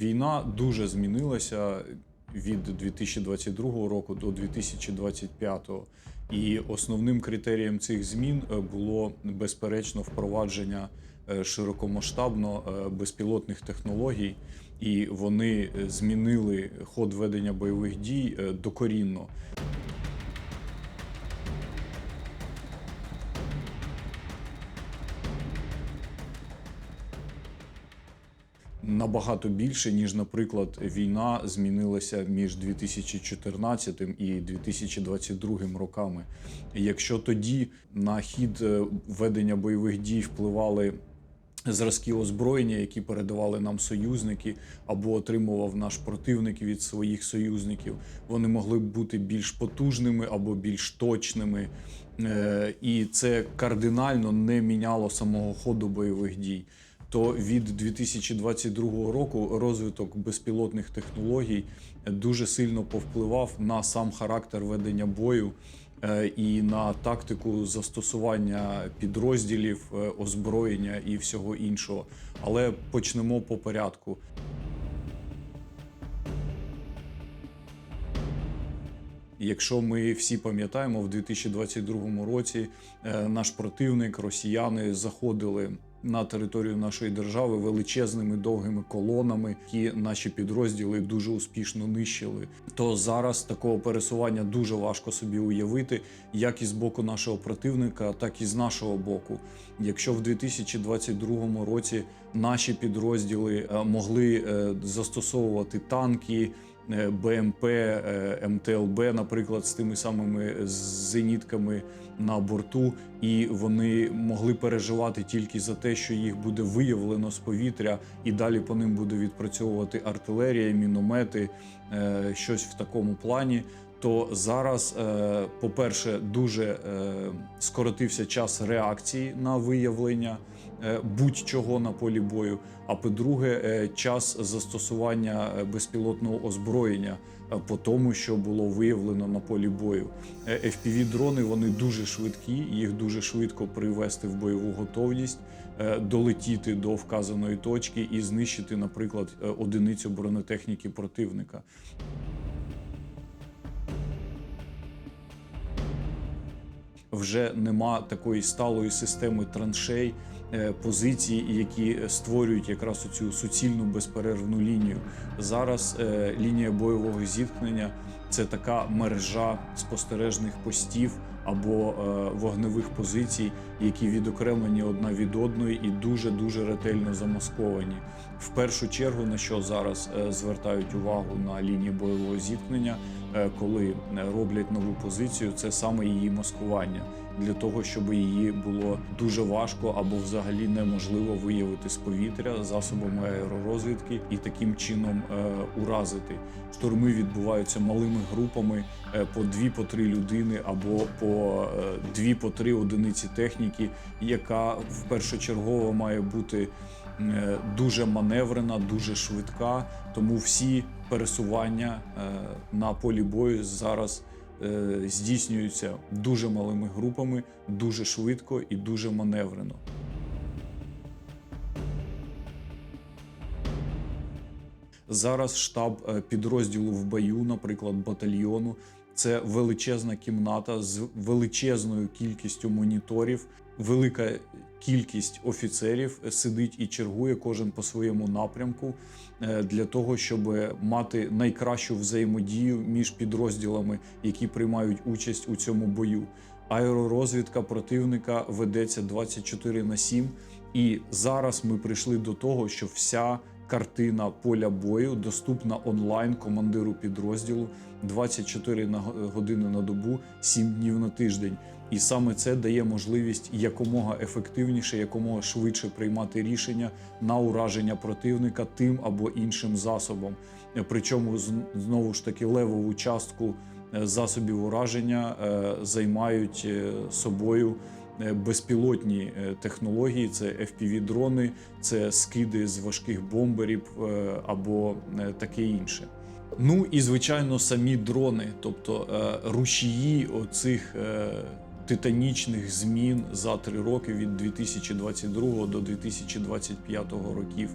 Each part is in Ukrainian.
Війна дуже змінилася від 2022 року до 2025. І основним критерієм цих змін е, було безперечно впровадження е, широкомасштабно е, безпілотних технологій, і вони змінили ход ведення бойових дій докорінно. Набагато більше, ніж, наприклад, війна змінилася між 2014 і 2022 роками. Якщо тоді на хід е, ведення бойових дій впливали зразки озброєння, які передавали нам союзники, або отримував наш противник від своїх союзників, вони могли б бути більш потужними або більш точними. Е, І це кардинально не міняло самого ходу бойових дій то від 2022 року розвиток безпілотних технологій дуже сильно повпливав на сам характер ведення бою е, і на тактику застосування підрозділів, е, озброєння і всього іншого. Але почнемо по порядку. Якщо ми всі пам'ятаємо, в 2022 році е, наш противник, росіяни, заходили на територію нашої держави величезними довгими колонами, які наші підрозділи дуже успішно нищили. То зараз такого пересування дуже важко собі уявити, як і з боку нашого противника, так і з нашого боку. Якщо в 2022 році наші підрозділи е, могли е, застосовувати танки. Е, БМП, е, МТЛБ, наприклад, з тими самими зенітками на борту, і вони могли переживати тільки за те, що їх буде виявлено з повітря, і далі по ним буде відпрацьовувати артилерія, міномети, е, щось в такому плані. То зараз, е, по-перше, дуже е, скоротився час реакції на виявлення е, будь-чого на полі бою. А по-друге, е, час застосування е, безпілотного озброєння е, по тому, що було виявлено на полі бою. Е, FPV-дрони вони дуже швидкі, їх дуже швидко привести в бойову готовність, е, долетіти до вказаної точки і знищити, наприклад, е, одиницю бронетехніки противника. вже нема такої сталої системи траншей, е, позицій, які створюють якраз цю суцільну безперервну лінію. Зараз е, лінія бойового зіткнення це така мережа спостережних постів або е, вогневих позицій, які відокремлені одна від одної і дуже дуже ретельно замасковані. В першу чергу на що зараз звертають увагу на лінії бойового зіткнення, коли роблять нову позицію, це саме її маскування для того, щоб її було дуже важко або взагалі неможливо виявити з повітря засобами аеророзвідки і таким чином е, уразити. Штурми відбуваються малими групами е, по дві по три людини або по е, дві по три одиниці техніки, яка в першочергово має бути дуже маневрена, дуже швидка. Тому всі пересування на полі бою зараз здійснюються дуже малими групами, дуже швидко і дуже маневрено. Зараз штаб е, підрозділу в бою, наприклад, батальйону, це величезна кімната з величезною кількістю моніторів, велика кількість офіцерів сидить і чергує кожен по своєму напрямку е, для того, щоб мати найкращу взаємодію між підрозділами, які приймають участь у цьому бою. Аеророзвідка противника ведеться 24 на 7, і зараз ми прийшли до того, що вся картина поля бою доступна онлайн командиру підрозділу 24 на години на добу, 7 днів на тиждень. І саме це дає можливість якомога ефективніше, якомога швидше приймати рішення на ураження противника тим або іншим засобом. Причому знову ж таки левову частку е, засобів ураження е, займають е, собою безпілотні е, технології, це FPV-дрони, це скиди з важких бомберів е, або е, таке інше. Ну і звичайно самі дрони, тобто е, рушії оцих е, титанічних змін за три роки від 2022 до 2025 років.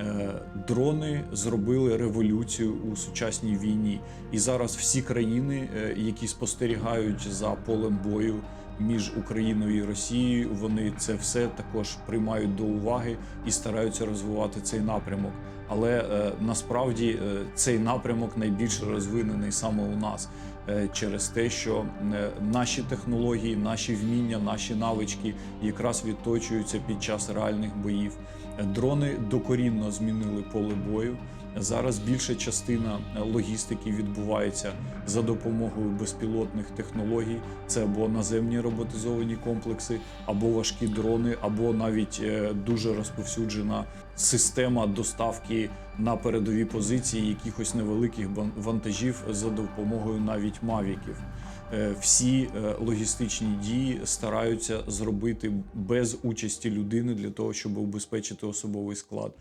Е, Дрони зробили революцію у сучасній війні, і зараз всі країни, е, які спостерігають за полем бою між Україною і Росією, вони це все також приймають до уваги і стараються розвивати цей напрямок. Але е, насправді е, цей напрямок найбільш розвинений саме у нас е, через те, що е, наші технології, наші вміння, наші навички якраз відточуються під час реальних боїв. Дрони докорінно змінили поле бою. Зараз більша частина е, логістики відбувається за допомогою безпілотних технологій. Це або наземні роботизовані комплекси, або важкі дрони, або навіть е, дуже розповсюджена система доставки на передові позиції якихось невеликих вантажів за допомогою навіть мавіків. Е, Всі логістичні дії стараються зробити без участі людини для того, щоб убезпечити особовий склад.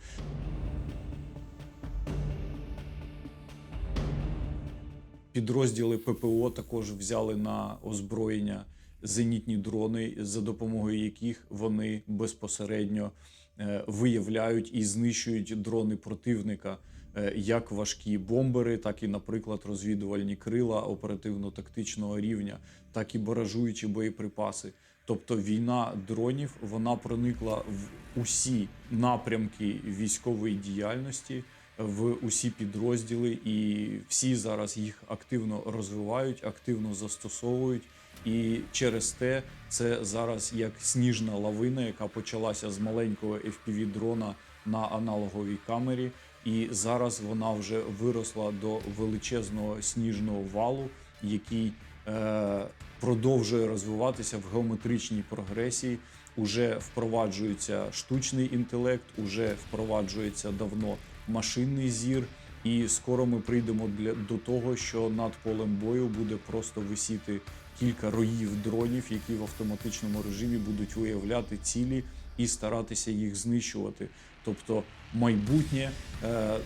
Підрозділи ППО також взяли на озброєння зенітні дрони, за допомогою яких вони безпосередньо е, виявляють і знищують дрони противника, е, як важкі бомбери, так і, наприклад, розвідувальні крила оперативно-тактичного рівня, так і баражуючі боєприпаси. Тобто війна дронів вона проникла в усі напрямки військової діяльності в усі підрозділи, і всі зараз їх активно розвивають, активно застосовують. І через те це зараз як сніжна лавина, яка почалася з маленького fpv дрона на аналоговій камері, і зараз вона вже виросла до величезного сніжного валу, який е, продовжує розвиватися в геометричній прогресії. Уже впроваджується штучний інтелект, уже впроваджується давно машинний зір, і скоро ми прийдемо для до того, що над полем бою буде просто висіти кілька роїв дронів, які в автоматичному режимі будуть виявляти цілі і старатися їх знищувати. Тобто майбутнє, е,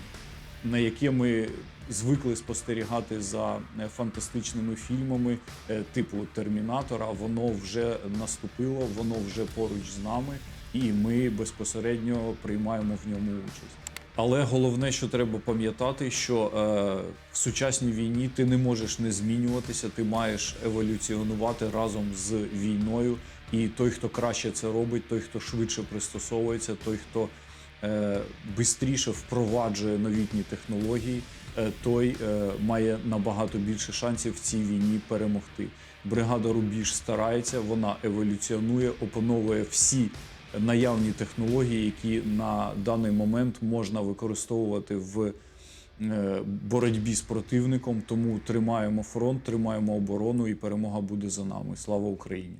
на яке ми звикли спостерігати за е, фантастичними фільмами е, типу Термінатора, воно вже наступило, воно вже поруч з нами, і ми безпосередньо приймаємо в ньому участь. Але головне, що треба пам'ятати, що е, в сучасній війні ти не можеш не змінюватися, ти маєш еволюціонувати разом з війною. І той, хто краще це робить, той, хто швидше пристосовується, той, хто е, бистріше впроваджує новітні технології, е, той е, має набагато більше шансів в цій війні перемогти. Бригада Рубіж старається, вона еволюціонує, опановує всі наявні технології, які на даний момент можна використовувати в е, боротьбі з противником. Тому тримаємо фронт, тримаємо оборону, і перемога буде за нами. Слава Україні!